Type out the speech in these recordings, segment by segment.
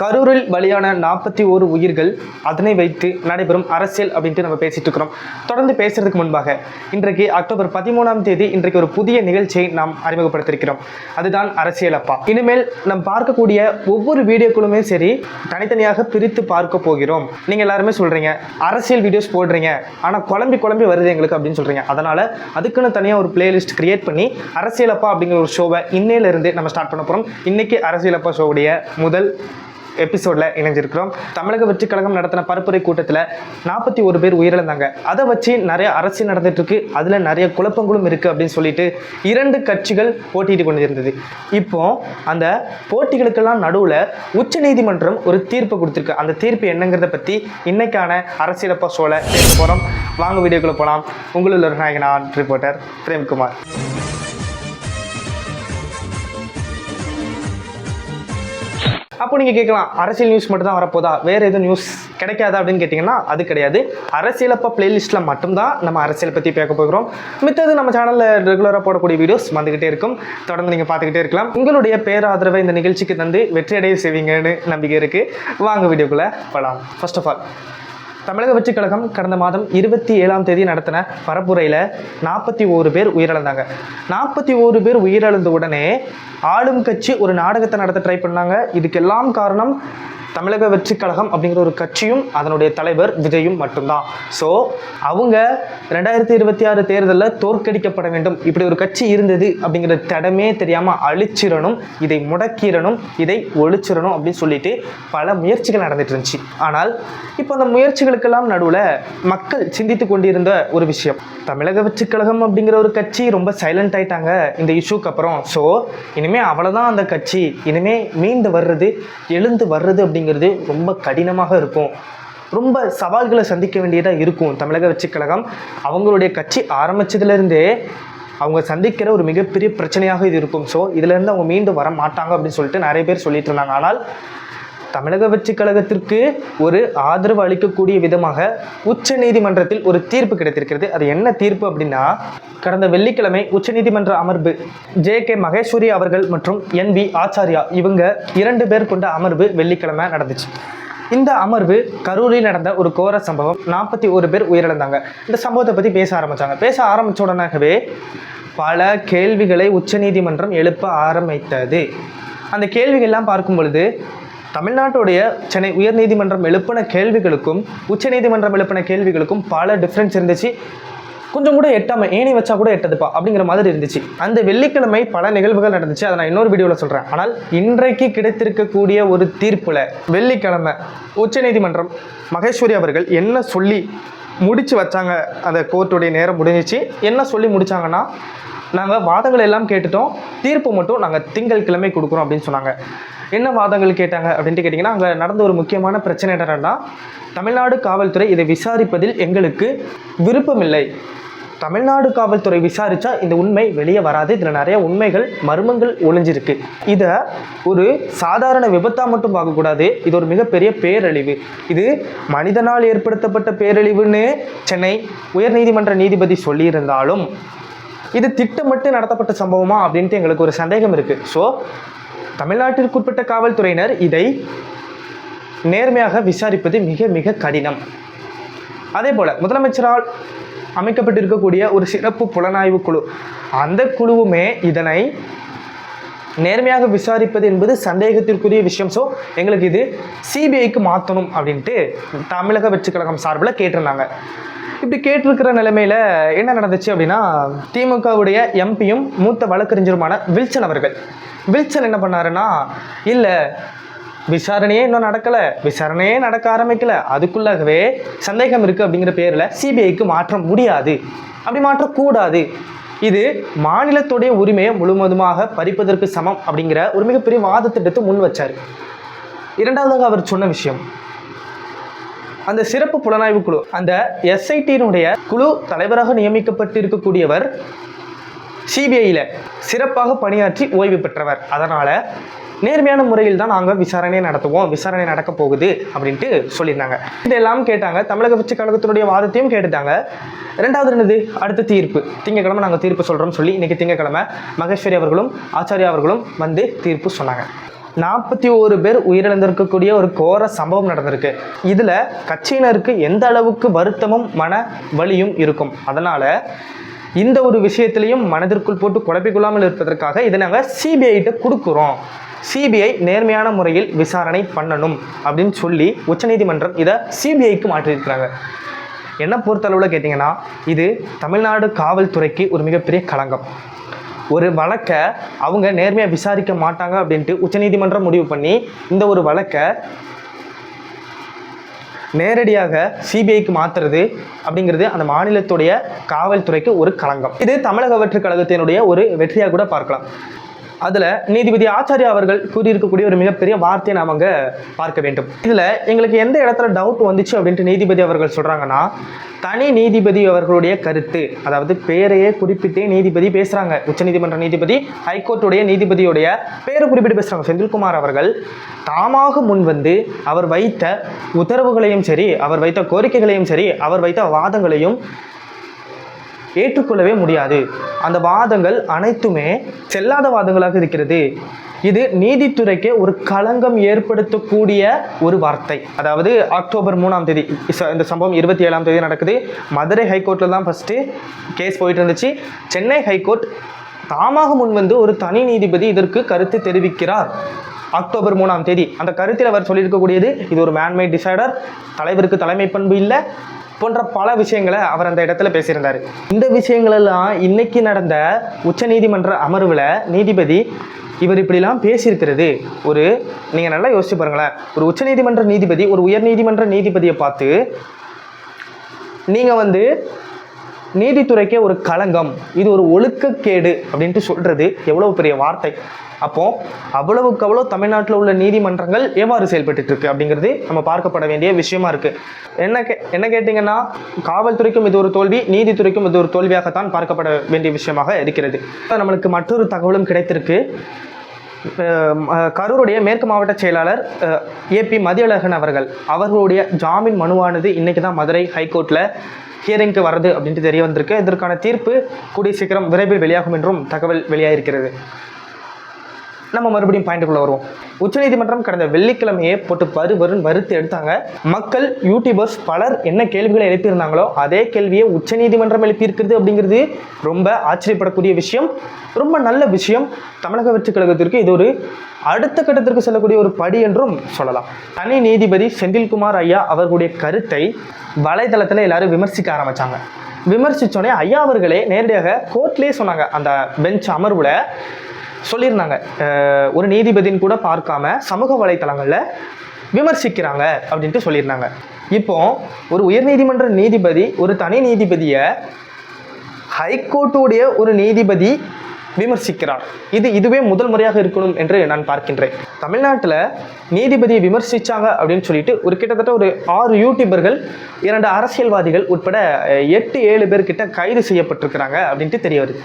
கரூரில் பலியான நாற்பத்தி ஓரு உயிர்கள் அதனை வைத்து நடைபெறும் அரசியல் அப்படின்ட்டு நம்ம பேசிட்டு இருக்கிறோம். தொடர்ந்து பேசுறதுக்கு முன்பாக இன்றைக்கு அக்டோபர் பதிமூணாம் தேதி இன்றைக்கு ஒரு புதிய நிகழ்ச்சியை நாம் அறிமுகப்படுத்தியிருக்கிறோம். அதுதான் அரசியல் அப்பா. இனிமேல் நாம் பார்க்கக்கூடிய ஒவ்வொரு வீடியோக்களுமே சரி தனித்தனியாக பிரித்து பார்க்க போகிறோம். நீங்க எல்லாருமே சொல்றீங்க அரசியல் வீடியோஸ் போடுறீங்க ஆனா குழம்பி குழம்பி வருது எங்களுக்கு அப்படின்னு சொல்றீங்க. அதனால அதுக்குன்னு தனியாக ஒரு பிளேலிஸ்ட் கிரியேட் பண்ணி அரசியல் அப்பா அப்படிங்கிற ஒரு ஷோவை இன்னையில இருந்து நம்ம ஸ்டார்ட் பண்ண போறோம். இன்னைக்கு அரசியல் அப்பா ஷோவுடைய முதல் எபிசோட்ல இணைஞ்சிருக்கிறோம். தமிழக வெற்றி கழகம் நடத்தின பரப்புரை கூட்டத்தில் நாற்பத்தி ஒரு பேர் உயிரிழந்தாங்க. அதை வச்சு நிறைய அரசியல் நடந்துட்டு இருக்கு அதில் நிறைய குழப்பங்களும் இருக்கு அப்படின்னு சொல்லிட்டு இரண்டு கட்சிகள் போட்டியிட்டு கொண்டு இருந்தது. இப்போ அந்த போட்டிகளுக்கெல்லாம் நடுவில் உச்சநீதிமன்றம் ஒரு தீர்ப்பு கொடுத்துருக்கு. அந்த தீர்ப்பு என்னங்கிறத பற்றி இன்னைக்கான அரசியலப்பா சோழ போகிறோம் வாங்க வீடியோக்குள்ளே போகலாம் உங்களில் ஒரு நாயகனான் நான் ரிப்போர்ட்டர் பிரேம்குமார். அப்போ நீங்கள் கேட்கலாம் அரசியல் நியூஸ் மட்டும் தான் வரப்போதா? வேறு எதுவும் நியூஸ் கிடைக்காதா அப்படின்னு கேட்டிங்கன்னா அது கிடையாது. அரசியலப்பா பிளேலிஸ்ட்டில் மட்டும்தான் நம்ம அரசியல் பற்றி பேச போகிறோம். மித்தது நம்ம சேனலில் ரெகுலராக போடக்கூடிய வீடியோஸ் வந்துக்கிட்டே இருக்கும். தொடர்ந்து நீங்கள் பார்த்துக்கிட்டே இருக்கலாம். உங்களுடைய பேராதரவை இந்த நிகழ்ச்சிக்கு தந்து வெற்றியடைய செய்வீங்கன்னு நம்பிக்கை இருக்குது வாங்க வீடியோக்குள்ளே போகலாம் ஃபர்ஸ்ட் ஆஃப் ஆல் தமிழக வெற்றிக் கழகம் கடந்த மாதம் இருபத்தி ஏழாம் தேதி நடத்தின பரப்புரையில் நாற்பத்தி ஓரு பேர் உயிரிழந்தாங்க. நாற்பத்தி ஓரு பேர் உயிரிழந்த உடனே ஆளும் கட்சி ஒரு நாடகத்தை நடத்த ட்ரை பண்ணாங்க. இதுக்கெல்லாம் காரணம் தமிழக வெற்றி கழகம் அப்படிங்கிற ஒரு கட்சியும் அதனுடைய தலைவர் விஜயும் மட்டும்தான். ஸோ அவங்க ரெண்டாயிரத்தி இருபத்தி ஆறு தேர்தலில் தோற்கடிக்கப்பட வேண்டும். இப்படி ஒரு கட்சி இருந்தது அப்படிங்கிற தடமே தெரியாமல் அழிச்சிடணும் இதை முடக்கிடணும் இதை ஒழிச்சிடணும் அப்படின்னு சொல்லிட்டு பல முயற்சிகள் நடந்துட்டு இருந்துச்சு. ஆனால் இப்போ அந்த முயற்சிகளுக்கெல்லாம் நடுவில் மக்கள் சிந்தித்து கொண்டிருந்த ஒரு விஷயம். தமிழக வெற்றி கழகம் அப்படிங்கிற ஒரு கட்சி ரொம்ப சைலண்ட் ஆயிட்டாங்க இந்த இஷ்யூக்கு அப்புறம். ஸோ இனிமேல் அவ்வளோதான் அந்த கட்சி. இனிமேல் மீண்டு வர்றது எழுந்து வர்றது அப்படிங்கிறது ரொம்ப கடினமாக இருக்கும். ரொம்ப சவால்களை சந்திக்க வேண்டியதாக இருக்கும் தமிழக வெற்றி கழகம். அவங்களுடைய கட்சி ஆரம்பித்ததுலேருந்தே அவங்க சந்திக்கிற ஒரு மிகப்பெரிய பிரச்சனையாக இது இருக்கும். ஸோ இதுலேருந்து அவங்க மீண்டும் வர மாட்டாங்க அப்படின்னு சொல்லிட்டு நிறைய பேர் சொல்லிட்டு இருந்தாங்க. ஆனால் தமிழக வெற்றி கழகத்திற்கு ஒரு ஆதரவு அளிக்கக்கூடிய விதமாக உச்ச நீதிமன்றத்தில் ஒரு தீர்ப்பு கிடைத்திருக்கிறது. அது என்ன தீர்ப்பு அப்படின்னா கடந்த வெள்ளிக்கிழமை உச்சநீதிமன்ற அமர்வு ஜே கே மகேஸ்வரி அவர்கள் மற்றும் என் வி ஆச்சாரியா இவங்க இரண்டு பேர் கொண்ட அமர்வு வெள்ளிக்கிழமை நடந்துச்சு. இந்த அமர்வு கரூரில் நடந்த ஒரு கோர சம்பவம். நாற்பத்தி ஒரு பேர் உயிரிழந்தாங்க. இந்த சம்பவத்தை பற்றி பேச ஆரம்பித்தாங்க பேச ஆரம்பித்த உடனாகவே பல கேள்விகளை உச்சநீதிமன்றம் எழுப்ப ஆரம்பித்தது. அந்த கேள்விகள்லாம் பார்க்கும் பொழுது தமிழ்நாட்டுடைய சென்னை உயர்நீதிமன்றம் எழுப்பின கேள்விகளுக்கும் உச்சநீதிமன்றம் எழுப்பின கேள்விகளுக்கும் பல டிஃப்ரென்ஸ் இருந்துச்சு. கொஞ்சம் கூட எட்டாம ஏணி வச்சா கூட எட்டதுப்பா அப்படிங்கிற மாதிரி இருந்துச்சு. அந்த வெள்ளிக்கிழமை பல நிகழ்வுகள் நடந்துச்சு. அதை நான் இன்னொரு வீடியோவில் சொல்கிறேன் ஆனால் இன்றைக்கு கிடைத்திருக்கக்கூடிய ஒரு தீர்ப்பில் வெள்ளிக்கிழமை உச்சநீதிமன்றம் மகேஸ்வரி அவர்கள் என்ன சொல்லி முடிச்சு வச்சாங்க? அந்த கோர்ட்டுடைய நேரம் முடிஞ்சிச்சு. என்ன சொல்லி முடிச்சாங்கன்னா நாங்கள் வாதங்கள் எல்லாம் கேட்டுட்டோம். தீர்ப்பு மட்டும் நாங்கள் திங்கள் கிழமை கொடுக்குறோம் அப்படின்னு சொன்னாங்க. என்ன வாதங்கள் கேட்டாங்க அப்படின்ட்டு கேட்டிங்கன்னா அங்கே நடந்த ஒரு முக்கியமான பிரச்சனை என்னென்னா தமிழ்நாடு காவல்துறை இதை விசாரிப்பதில் எங்களுக்கு விருப்பமில்லை. தமிழ்நாடு காவல்துறை விசாரித்தா இந்த உண்மை வெளியே வராது. இதில் நிறைய உண்மைகள் மர்மங்கள் ஒளிஞ்சிருக்கு. இதை ஒரு சாதாரண விபத்தாக மட்டும் பார்க்கக்கூடாது. இது ஒரு மிகப்பெரிய பேரழிவு. இது மனிதனால் ஏற்படுத்தப்பட்ட பேரழிவுன்னு சென்னை உயர்நீதிமன்ற நீதிபதி சொல்லியிருந்தாலும் இது திட்டமிட்டு நடத்தப்பட்ட சம்பவமா அப்படின்ட்டு எங்களுக்கு ஒரு சந்தேகம் இருக்குது ஸோ தமிழ்நாட்டிற்குட்பட்ட காவல்துறையினர் இதை நேர்மையாக விசாரிப்பது மிக மிக கடினம். அதே போல முதலமைச்சரால் அமைக்கப்பட்டிருக்கக்கூடிய ஒரு சிறப்பு புலனாய்வு குழு. அந்த குழுவுமே இதனை நேர்மையாக விசாரிப்பது என்பது சந்தேகத்திற்குரிய விஷயம். ஸோ எங்களுக்கு இது சிபிஐக்கு மாற்றணும் அப்படின்ட்டு தமிழக வெற்றி கழகம் சார்பில் கேட்டிருந்தாங்க. இப்படி கேட்டிருக்கிற நிலைமையில் என்ன நடந்துச்சு அப்படின்னா திமுகவுடைய எம்பியும் மூத்த வழக்கறிஞருமான வில்சன் அவர்கள். வில்சன் என்ன பண்ணாருன்னா இல்லை விசாரணையே இன்னும் நடக்கலை விசாரணையே நடக்க ஆரம்பிக்கல. அதுக்குள்ளாகவே சந்தேகம் இருக்குது அப்படிங்கிற பேரில் சிபிஐக்கு மாற்ற முடியாது. அப்படி மாற்றக்கூடாது. இது மாநிலத்துடைய உரிமையை முழுவதுமாக பறிப்பதற்கு சமம் அப்படிங்கிற ஒரு மிகப்பெரிய வாதத்திட்டத்தை முன் வச்சார். இரண்டாவதாக அவர் சொன்ன விஷயம் அந்த சிறப்பு புலனாய்வு குழு அந்த எஸ்ஐடியினுடைய குழு தலைவராக நியமிக்கப்பட்டிருக்கக்கூடியவர் சிபிஐயில் சிறப்பாக பணியாற்றி ஓய்வு பெற்றவர். அதனால் நேர்மையான முறையில் தான் நாங்கள் விசாரணை நடத்துவோம். விசாரணை நடக்க போகுது அப்படின்ட்டு சொல்லியிருந்தாங்க. இதெல்லாம் கேட்டாங்க. தமிழக வெற்றி கழகத்தினுடைய வாதத்தையும் கேட்டுட்டாங்க. ரெண்டாவது என்னது? அடுத்த தீர்ப்பு. திங்கக்கிழமை நாங்கள் தீர்ப்பு சொல்கிறோம்னு சொல்லி இன்னைக்கு திங்கக்கிழமை மகேஸ்வரி அவர்களும் ஆச்சாரியா அவர்களும் வந்து தீர்ப்பு சொன்னாங்க. நாற்பத்தி ஒரு பேர் உயிரிழந்திருக்கக்கூடிய ஒரு கோர சம்பவம் நடந்திருக்கு. இதில் கட்சியினருக்கு எந்த அளவுக்கு வருத்தமும் மன வலியும் இருக்கும். அதனால் இந்த ஒரு விஷயத்திலையும் மனதிற்குள் போட்டு குழப்பிக்கொள்ளாமல் இருப்பதற்காக இதை நாங்கள் சிபிஐட்ட கொடுக்குறோம். சிபிஐ நேர்மையான முறையில் விசாரணை பண்ணணும் அப்படின்னு சொல்லி உச்சநீதிமன்றம் இதை சிபிஐக்கு மாற்றியிருக்கிறாங்க. என்ன பொறுத்தளவில் கேட்டிங்கன்னா இது தமிழ்நாடு காவல்துறைக்கு ஒரு மிகப்பெரிய களங்கம். ஒரு வழக்கை அவங்க நேர்மையாக விசாரிக்க மாட்டாங்க அப்படின்ட்டு உச்சநீதிமன்றம் முடிவு பண்ணி இந்த ஒரு வழக்கை நேரடியாக சிபிஐக்கு மாற்றுறது அப்படிங்கிறது அந்த மாநிலத்துடைய காவல்துறைக்கு ஒரு களங்கம். இது தமிழக வெற்றுக் கழகத்தினுடைய ஒரு வெற்றியாக கூட பார்க்கலாம். அதில் நீதிபதி ஆச்சாரியா அவர்கள் கூறியிருக்கக்கூடிய ஒரு மிகப்பெரிய வார்த்தையை நாம் அங்கே பார்க்க வேண்டும். இதில் எங்களுக்கு எந்த இடத்துல டவுட் வந்துச்சு அப்படின்ட்டு நீதிபதி அவர்கள் சொல்கிறாங்கன்னா தனி நீதிபதி அவர்களுடைய கருத்து அதாவது பேரையே குறிப்பிட்டே நீதிபதி பேசுகிறாங்க உச்சநீதிமன்ற நீதிபதி ஹைகோர்ட்டுடைய நீதிபதியுடைய பேரை குறிப்பிட்டு பேசுகிறாங்க செந்தில்குமார் அவர்கள் தாமாக முன்வந்து அவர் வைத்த உத்தரவுகளையும் சரி அவர் வைத்த கோரிக்கைகளையும் சரி அவர் வைத்த வாதங்களையும் ஏற்றுக்கொள்ளவே முடியாது. அந்த வாதங்கள் அனைத்துமே செல்லாத வாதங்களாக இருக்கிறது. இது நீதித்துறைக்கு ஒரு களங்கம் ஏற்படுத்தக்கூடிய ஒரு வார்த்தை. அதாவது அக்டோபர் மூணாம் தேதி இந்த சம்பவம் இருபத்தி ஏழாம் தேதி நடக்குது. மதுரை ஹைகோர்ட்டில் தான் ஃபஸ்ட்டு கேஸ் போயிட்டு இருந்துச்சு. சென்னை ஹைகோர்ட் தாமாக முன்வந்து ஒரு தனி நீதிபதி இதற்கு கருத்து தெரிவிக்கிறார். அக்டோபர் மூணாம் தேதி. அந்த கருத்தில் அவர் சொல்லியிருக்கக்கூடியது இது ஒரு மேன்மேட் டிசைடர் தலைவருக்கு தலைமை பண்பு இல்லை போன்ற பல விஷயங்களை அவர் அந்த இடத்துல பேசியிருந்தார். இந்த விஷயங்களெல்லாம் இன்னைக்கு நடந்த உச்சநீதிமன்ற அமர்வில் நீதிபதி இவர் இப்படிலாம் பேசியிருக்கிறது. ஒரு நீங்கள் நல்லா யோசிச்சு பாருங்களேன். ஒரு உச்சநீதிமன்ற நீதிபதி ஒரு உயர் நீதிமன்ற நீதிபதியை பார்த்து நீங்கள் வந்து நீதித்துறைக்கே ஒரு களங்கம் இது ஒரு ஒழுக்கக்கேடு அப்படின்ட்டு சொல்கிறது எவ்வளோ பெரிய வார்த்தை. அப்போது அவ்வளவுக்கு அவ்வளோ தமிழ்நாட்டில் உள்ள நீதிமன்றங்கள் எவ்வாறு செயல்பட்டு இருக்கு அப்படிங்கிறது நம்ம பார்க்கப்பட வேண்டிய விஷயமா இருக்கு. என்ன கே என்ன கேட்டிங்கன்னா காவல்துறைக்கும் இது ஒரு தோல்வி நீதித்துறைக்கும் இது ஒரு தோல்வியாகத்தான் பார்க்கப்பட வேண்டிய விஷயமாக இருக்கிறது. நம்மளுக்கு மற்றொரு தகவலும் கிடைத்திருக்கு. கரூருடைய மேற்கு மாவட்ட செயலாளர் ஏபி மதியழகன் அவர்கள். அவர்களுடைய ஜாமீன் மனுவானது இன்னைக்கு தான் மதுரை ஹைகோர்ட்டில் ஹியரிங்க்கு வருது அப்படின்ட்டு தெரிய வந்திருக்கு. இதற்கான தீர்ப்பு கூடிய சீக்கிரம் விரைவில் வெளியாகும் என்றும் தகவல் வெளியாகிருக்கிறது நம்ம மறுபடியும் பாயிண்ட்டுக்குள்ள வருவோம். உச்சநீதிமன்றம் கடந்த வெள்ளிக்கிழமையே போட்டு பரு வருன்னு வறுத்து எடுத்தாங்க. மக்கள் யூடியூபர்ஸ் பலர் என்ன கேள்விகளை எழுப்பியிருந்தாங்களோ அதே கேள்வியை உச்சநீதிமன்றம் எழுப்பியிருக்கிறது அப்படிங்கிறது ரொம்ப ஆச்சரியப்படக்கூடிய விஷயம். ரொம்ப நல்ல விஷயம். தமிழக வெற்றி கழகத்திற்கு இது ஒரு அடுத்த கட்டத்திற்கு செல்லக்கூடிய ஒரு படி என்றும் சொல்லலாம். தனி நீதிபதி செந்தில்குமார் ஐயா அவர்களுடைய கருத்தை வலைதளத்தில் எல்லாரும் விமர்சிக்க ஆரம்பிச்சாங்க. விமர்சித்தோடனே ஐயா அவர்களே நேரடியாக கோர்ட்லேயே சொன்னாங்க. அந்த பெஞ்ச் அமர்வில் சொல்லியிருந்தாங்க. ஒரு நீதிபதின்னு கூட பார்க்காம சமூக வலைத்தளங்களில் விமர்சிக்கிறாங்க அப்படின்ட்டு சொல்லியிருந்தாங்க. இப்போ ஒரு உயர்நீதிமன்ற நீதிபதி ஒரு தனி நீதிபதியை ஹைகோர்ட்டுடைய ஒரு நீதிபதி விமர்சிக்கிறார். இது இதுவே முதல் முறையாக இருக்கணும் என்று நான் பார்க்கின்றேன். தமிழ்நாட்டில் நீதிபதியை விமர்சிச்சாங்க அப்படின்னு சொல்லிட்டு ஒரு கிட்டத்தட்ட ஒரு ஆறு யூடியூபர்கள் இரண்டு அரசியல்வாதிகள் உட்பட எட்டு ஏழு பேர்கிட்ட கைது செய்யப்பட்டிருக்கிறாங்க அப்படின்ட்டு தெரிய வருது.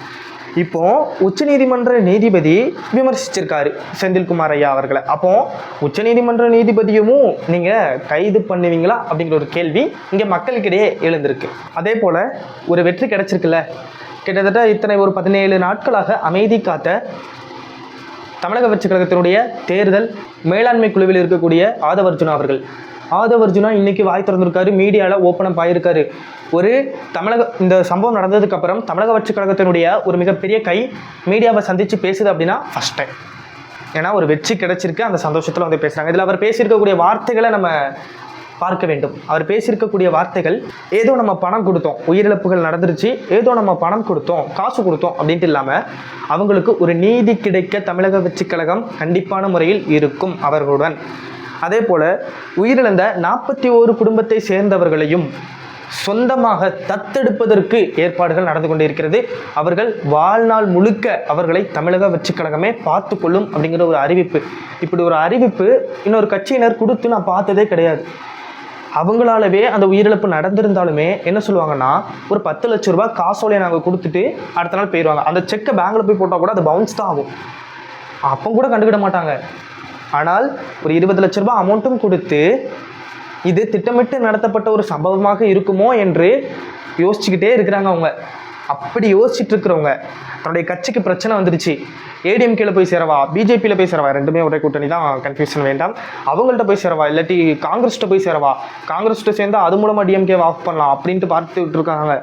இப்போ உச்சநீதிமன்ற நீதிபதி விமர்சிச்சிருக்காரு செந்தில்குமார் ஐயா அவர்களை. அப்போ உச்சநீதிமன்ற நீதிபதியும் நீங்க கைது பண்ணுவீங்களா அப்படிங்கிற ஒரு கேள்வி இங்க மக்களுக்கிடையே எழுந்திருக்கு. அதே போல ஒரு வெற்றி கிடைச்சிருக்குல்ல. கிட்டத்தட்ட இத்தனை ஒரு பதினேழு நாட்களாக அமைதி காத்த தமிழக வெற்றி கழகத்தினுடைய தேர்தல் மேலாண்மை குழுவில் இருக்கக்கூடிய ஆதவர்ஜுனா அவர்கள். ஆதவர்ஜுனா இன்னைக்கு வாய் திறந்திருக்காரு மீடியாவில் ஓப்பன் ஆயிருக்காரு ஒரு தமிழக இந்த சம்பவம் நடந்ததுக்கு அப்புறம் தமிழக வட்சி கழகத்தினுடைய ஒரு மிகப்பெரிய கை மீடியாவை சந்தித்து பேசுது அப்படின்னா ஃபஸ்ட் டைம் ஏன்னா ஒரு வெற்றி கிடைச்சிருக்கு அந்த சந்தோஷத்தில் வந்து பேசுகிறாங்க இதில் அவர் பேசியிருக்கக்கூடிய வார்த்தைகளை நம்ம பார்க்க வேண்டும். அவர் பேசியிருக்கக்கூடிய வார்த்தைகள் ஏதோ நம்ம பணம் கொடுத்தோம் உயிரிழப்புகள் நடந்துருச்சு ஏதோ நம்ம பணம் கொடுத்தோம் காசு கொடுத்தோம் அப்படின்ட்டு இல்லாமல் அவங்களுக்கு ஒரு நீதி கிடைக்க தமிழக வெற்றி கழகம் கண்டிப்பான முறையில் இருக்கும் அவர்களுடன். அதே போல் உயிரிழந்த நாற்பத்தி ஓரு குடும்பத்தை சேர்ந்தவர்களையும் சொந்தமாக தத்தெடுப்பதற்கு ஏற்பாடுகள் நடந்து கொண்டிருக்கிறது. அவர்கள் வாழ்நாள் முழுக்க அவர்களை தமிழக வெற்றிக் கழகமே பார்த்து கொள்ளும் அப்படிங்கிற ஒரு அறிவிப்பு. இப்படி ஒரு அறிவிப்பு இன்னொரு கட்சியினர் கொடுத்து நான் பார்த்ததே கிடையாது. அவங்களாலவே அந்த உயிரிழப்பு நடந்திருந்தாலுமே என்ன சொல்லுவாங்கன்னா ஒரு பத்து லட்ச ரூபாய் காசோலையை நாங்கள் கொடுத்துட்டு அடுத்த நாள் போயிடுவாங்க அந்த செக்கை பேங்கில் போய் போட்டால் கூட அது பவுன்ஸ் தான் ஆகும். அப்போ கூட கண்டுக்கிட மாட்டாங்க. ஆனால் ஒரு இருபது லட்ச ரூபாய் அமௌண்ட்டும் கொடுத்து இது திட்டமிட்டு நடத்தப்பட்ட ஒரு சம்பவமாக இருக்குமோ என்று யோசிச்சுக்கிட்டே இருக்கிறாங்க அவங்க. அப்படி யோசிச்சுட்டு இருக்கிறவங்க தன்னுடைய கட்சிக்கு பிரச்சனை வந்துருச்சு ஏடிஎம்கேல போய் சேரவா? பிஜேபியில் போய் சேரவா? ரெண்டுமே ஒரே கூட்டணி தான். கன்ஃபியூஷன் வேண்டாம். அவங்கள்ட்ட போய் சேரவா? இல்லாட்டி காங்கிரஸ்கிட்ட போய் சேரவா? காங்கிரஸ்கிட்ட சேர்ந்தால் அது மூலமாக டிஎம்கே ஆஃப் பண்ணலாம் அப்படின்ட்டு பார்த்துட்டு இருக்காங்க.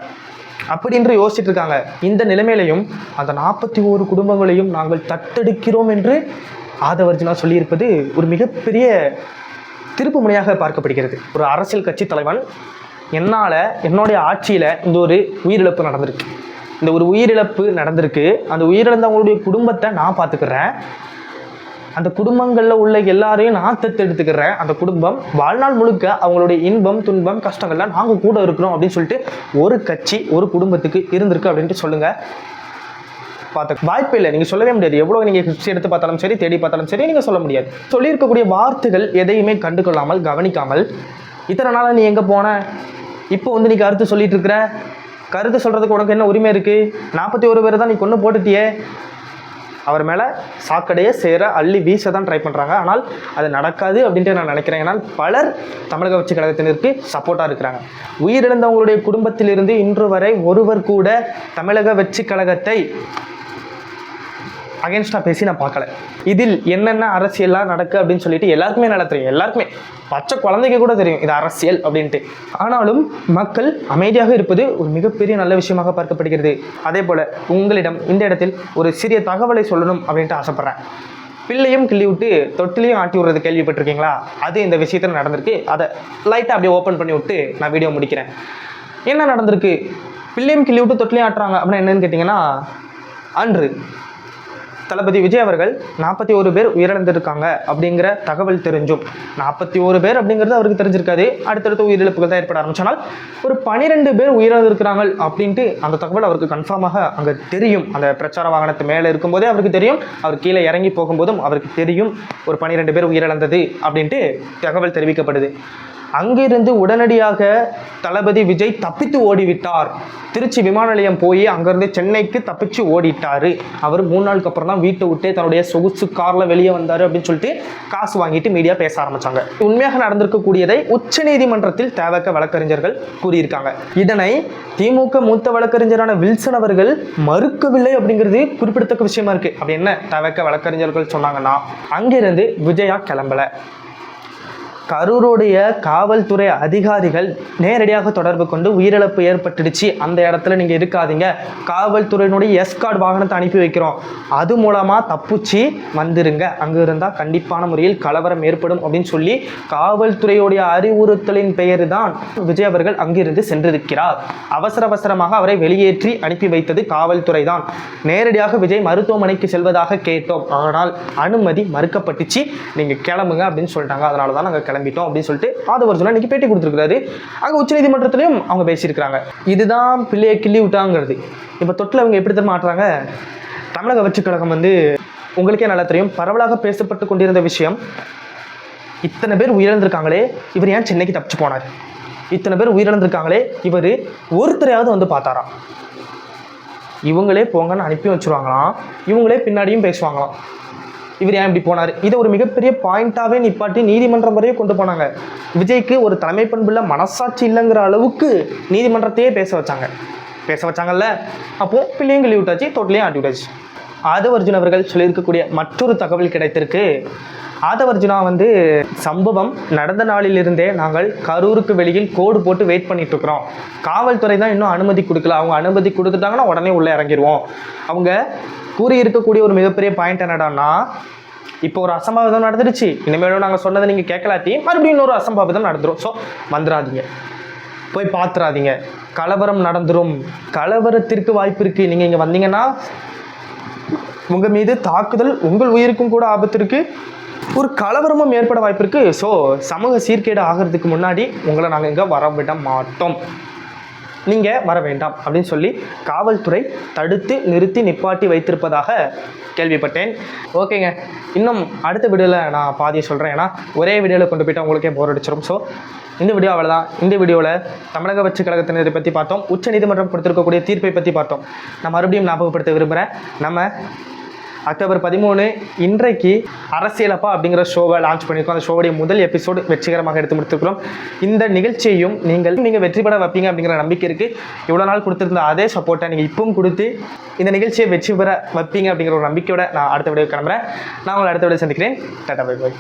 அப்படின்று யோசிச்சுட்டு இருக்காங்க. இந்த நிலைமையிலையும் அந்த நாற்பத்தி ஓரு குடும்பங்களையும் நாங்கள் தத்தெடுக்கிறோம் என்று ஆதவர்ஜுனா சொல்லியிருப்பது ஒரு மிகப்பெரிய திருப்பு முனையாக பார்க்கப்படுகிறது. ஒரு அரசியல் கட்சி தலைவன் என்னால் என்னுடைய ஆட்சியில் இந்த ஒரு உயிரிழப்பு நடந்திருக்கு. இந்த ஒரு உயிரிழப்பு நடந்திருக்கு. அந்த உயிரிழந்தவங்களுடைய குடும்பத்தை நான் பார்த்துக்கிறேன். அந்த குடும்பங்களில் உள்ள எல்லாரையும் நான் தத்தெடுத்துக்கிறேன். அந்த குடும்பம் வாழ்நாள் முழுக்க அவங்களுடைய இன்பம் துன்பம் கஷ்டங்கள்லாம் நாங்கள் கூட இருக்கிறோம் அப்படின்னு சொல்லிட்டு ஒரு கட்சி ஒரு குடும்பத்துக்கு இருந்திருக்கு அப்படின்ட்டு சொல்லுங்கள் பார்த்து வாய்ப்பே இல்லை. நீங்கள் சொல்லவே முடியாது. எவ்வளோ நீங்கள் ஹிஸ்ட்ரி எடுத்து பார்த்தாலும் சரி தேடி பார்த்தாலும் சரி நீங்கள் சொல்ல முடியாது. சொல்லியிருக்கக்கூடிய வார்த்தைகள் எதையுமே கண்டு கொள்ளாமல் கவனிக்காமல் இத்தனை நாளாக நீ எங்கே போன? இப்போ வந்து நீ கருத்து சொல்லிட்டு இருக்கிற? கருத்து சொல்கிறதுக்கு உனக்கு என்ன உரிமை இருக்குது நாற்பத்தி ஒரு பேரை தான் நீ கொண்டு போட்டுட்டியே. அவர் மேலே சாக்கடையை சேர அள்ளி வீச தான் ட்ரை பண்ணுறாங்க ஆனால் அது நடக்காது அப்படின்ட்டு நான் நினைக்கிறேன். ஏன்னால் பலர் தமிழக கட்சி கழகத்தினருக்கு சப்போர்ட்டாக இருக்கிறாங்க. உயிரிழந்தவங்களுடைய குடும்பத்திலிருந்து இன்று வரை ஒருவர் கூட தமிழக வெற்றி கழகத்தை அகேன்ஸ்டாக பேசி நான் பார்க்கல. இதில் என்னென்ன அரசியல்லாம் நடக்கு அப்படின்னு சொல்லிட்டு எல்லாருக்குமே நல்லா தெரியும். எல்லாருக்குமே. பச்சை குழந்தைக்கு கூட தெரியும். இது அரசியல் அப்படின்ட்டு. ஆனாலும் மக்கள் அமைதியாக இருப்பது ஒரு மிகப்பெரிய நல்ல விஷயமாக பார்க்கப்படுகிறது. அதே போல் உங்களிடம் இந்த இடத்தில் ஒரு சிறிய தகவலை சொல்லணும் அப்படின்ட்டு ஆசைப்பட்றேன். பிள்ளையும் கிள்ளி விட்டு தொட்டிலையும் ஆட்டி விடுறது கேள்விப்பட்டிருக்கீங்களா? அது இந்த விஷயத்தில் நடந்திருக்கு. அதை லைட்டாக அப்படியே ஓப்பன் பண்ணி விட்டு நான் வீடியோ முடிக்கிறேன். என்ன நடந்திருக்கு? பிள்ளையும் கிள்ளி விட்டு தொட்டிலையும் ஆட்டுறாங்க அப்படின்னா என்னன்னு கேட்டிங்கன்னா அன்று தளபதி விஜய் அவர்கள் நாற்பத்தி ஒரு பேர் உயிரிழந்திருக்காங்க அப்படிங்கிற தகவல் தெரிஞ்சும். நாற்பத்தி ஒரு பேர் அப்படிங்கிறது அவருக்கு தெரிஞ்சிருக்காது. அடுத்தடுத்த உயிரிழப்புகள் தான் ஏற்பட ஆரம்பிச்சனால் ஒரு பனிரெண்டு பேர் உயிரிழந்திருக்கிறாங்க அப்படின்ட்டு அந்த தகவல் அவருக்கு கன்ஃபார்மாக அங்கே தெரியும். அந்த பிரச்சார வாகனத்து மேலே இருக்கும்போதே அவருக்கு தெரியும். அவர் கீழே இறங்கி போகும்போதும் அவருக்கு தெரியும் ஒரு பனிரெண்டு பேர் உயிரிழந்தது அப்படின்ட்டு தகவல் தெரிவிக்கப்படுது. அங்கிருந்து உடனடியாக தளபதி விஜய் தப்பித்து ஓடிவிட்டார். திருச்சி விமான நிலையம் போய் அங்கேருந்து சென்னைக்கு தப்பிச்சு ஓடிட்டார். அவர் மூணு நாளுக்கு அப்புறம் தான் வீட்டை விட்டே தன்னுடைய சொகுசு காரில் வெளியே வந்தார் அப்படின்னு சொல்லிட்டு காசு வாங்கிட்டு மீடியா பேச ஆரம்பித்தாங்க உண்மையாக நடந்திருக்கக்கூடியதை உச்சநீதிமன்றத்தில் தேவக்க வழக்கறிஞர்கள் கூறியிருக்காங்க. இதனை திமுக மூத்த வழக்கறிஞரான வில்சன் அவர்கள் மறுக்கவில்லை அப்படிங்கிறது குறிப்பிடத்தக்க விஷயமா இருக்கு. அப்படி என்ன? தேவக்க வழக்கறிஞர்கள் சொன்னாங்கன்னா அங்கிருந்து விஜயா கிளம்பல. கரூருடைய காவல்துறை அதிகாரிகள் நேரடியாக தொடர்பு கொண்டு உயிரிழப்பு ஏற்பட்டுடுச்சு. அந்த இடத்துல நீங்கள் இருக்காதீங்க. காவல்துறையினுடைய எஸ்கார்ட் வாகனத்தை அனுப்பி வைக்கிறோம். அது மூலமாக தப்பிச்சு வந்துருங்க. அங்கே இருந்தால் கண்டிப்பான முறையில் கலவரம் ஏற்படும் அப்படின்னு சொல்லி காவல்துறையுடைய அறிவுறுத்தலின் பெயர் தான் விஜய் அவர்கள் அங்கிருந்து சென்றிருக்கிறார். அவசர அவசரமாக அவரை வெளியேற்றி அனுப்பி வைத்தது காவல்துறை தான் நேரடியாக விஜய் மருத்துவமனைக்கு செல்வதாக கேட்டோம். ஆனால் அனுமதி மறுக்கப்பட்டுச்சு. நீங்கள் கிளம்புங்க அப்படின்னு சொல்லிட்டாங்க. அதனால தான் நாங்கள் கிளம்பிட்டோம் அப்படின்னு சொல்லிட்டு ஆதவர்ஜுனா இன்னைக்கு பேட்டி கொடுத்துருக்காரு அங்கே உச்சநீதிமன்றத்திலையும் அவங்க பேசியிருக்கிறாங்க. இதுதான் பிள்ளையை கிள்ளி விட்டாங்கிறது. இப்போ தொட்டில் அவங்க எப்படி தெரியுமா ஆட்டுறாங்க தமிழக வெற்றிக் கழகம் வந்து உங்களுக்கே நல்லா தெரியும். பரவலாக பேசப்பட்டு கொண்டிருந்த விஷயம் இத்தனை பேர் உயிரிழந்திருக்காங்களே இவர் ஏன் சென்னைக்கு தப்பிச்சு போனார்? இத்தனை பேர் உயிரிழந்திருக்காங்களே இவர் ஒருத்தரையாவது வந்து பார்த்தாராம் இவங்களே போங்கன்னு அனுப்பி வச்சுருவாங்களாம். இவங்களே பின்னாடியும் பேசுவாங்களாம். இவர் ஏன் இப்படி போனார்? இதை ஒரு மிகப்பெரிய பாயிண்டாகவே நிப்பாட்டி நீதிமன்றம் வரையே கொண்டு போனாங்க. விஜய்க்கு ஒரு தலைமை பண்புள்ள மனசாட்சி இல்லைங்கிற அளவுக்கு நீதிமன்றத்தையே பேச வச்சாங்க. பேச வச்சாங்கல்ல? அப்போது பிள்ளையும் கிள்ளி விட்டாச்சு தொட்டிலையும் ஆட்டி விட்டாச்சு. ஆதவர்ஜுன் அவர்கள் சொல்லியிருக்கக்கூடிய மற்றொரு தகவல் கிடைத்திருக்கு. ஆதவர்ஜுனா வந்து சம்பவம் நடந்த நாளிலிருந்தே நாங்கள் கரூருக்கு வெளியில் கோடு போட்டு வெயிட் பண்ணிட்டு இருக்கிறோம் காவல்துறை தான் இன்னும் அனுமதி கொடுக்கல. அவங்க அனுமதி கொடுத்துட்டாங்கன்னா உடனே உள்ளே இறங்கிடுவோம் அவங்க கூறியிருக்கக்கூடிய ஒரு மிகப்பெரிய பாயிண்ட் என்னடான்னா இப்போ ஒரு அசம்பாவிதம் நடந்துருச்சு இனிமேலும் நாங்கள் சொன்னதை நீங்கள் கேட்கலாட்டி மறுபடியும் இன்னொரு அசம்பாவிதம் நடந்துரும். ஸோ வந்துடாதீங்க போய் பார்த்துறாதீங்க கலவரம் நடந்துடும் கலவரத்திற்கு வாய்ப்பு இருக்குது நீங்கள் இங்கே வந்தீங்கன்னா உங்கள் மீது தாக்குதல் உங்கள் உயிருக்கும் கூட ஆபத்து இருக்குது ஒரு கலவரமும் ஏற்பட வாய்ப்பு இருக்குது ஸோ சமூக சீர்கேடு ஆகிறதுக்கு முன்னாடி உங்களை நாங்கள் இங்கே வர விட மாட்டோம். நீங்கள் வர வேண்டாம் அப்படின்னு சொல்லி காவல்துறை தடுத்து நிறுத்தி நிப்பாட்டி வைத்திருப்பதாக கேள்விப்பட்டேன். ஓகேங்க. இன்னும் அடுத்த வீடியோவில் நான் பாதியை சொல்கிறேன் ஏன்னா ஒரே வீடியோவில் கொண்டு போயிட்டு உங்களுக்கே போர் அடிச்சிடும் ஸோ இந்த வீடியோ அவ்வளோதான் இந்த வீடியோவில் தமிழக வச்சு கழகத்தினரை பற்றி பார்த்தோம். உச்சநீதிமன்றம் கொடுத்துருக்கக்கூடிய தீர்ப்பை பற்றி பார்த்தோம். நான் மறுபடியும் ஞாபகப்படுத்த விரும்புகிறேன் நம்ம அக்டோபர் பதிமூணு இன்றைக்கு அரசியலப்பா அப்படிங்கிற ஷோவை லான்ச் பண்ணியிருக்கோம். அந்த ஷோவுடைய முதல் எபிசோடு வெற்றிகரமாக எடுத்து முடித்திருக்கிறோம். இந்த நிகழ்ச்சியையும் நீங்கள் நீங்கள் வெற்றி பெற வைப்பீங்க அப்படிங்கிற நம்பிக்கை இருக்குது இவ்வளோ நாள் கொடுத்துருந்த அதே சப்போர்ட்டை நீங்கள் இப்பவும் கொடுத்து இந்த நிகழ்ச்சியை வெற்றி பெற வைப்பீங்க அப்படிங்கிற ஒரு நம்பிக்கையோட நான் அடுத்த விடையை கிளம்புறேன். நான் உங்களை அடுத்த விடையை சந்திக்கிறேன். Tata bye bye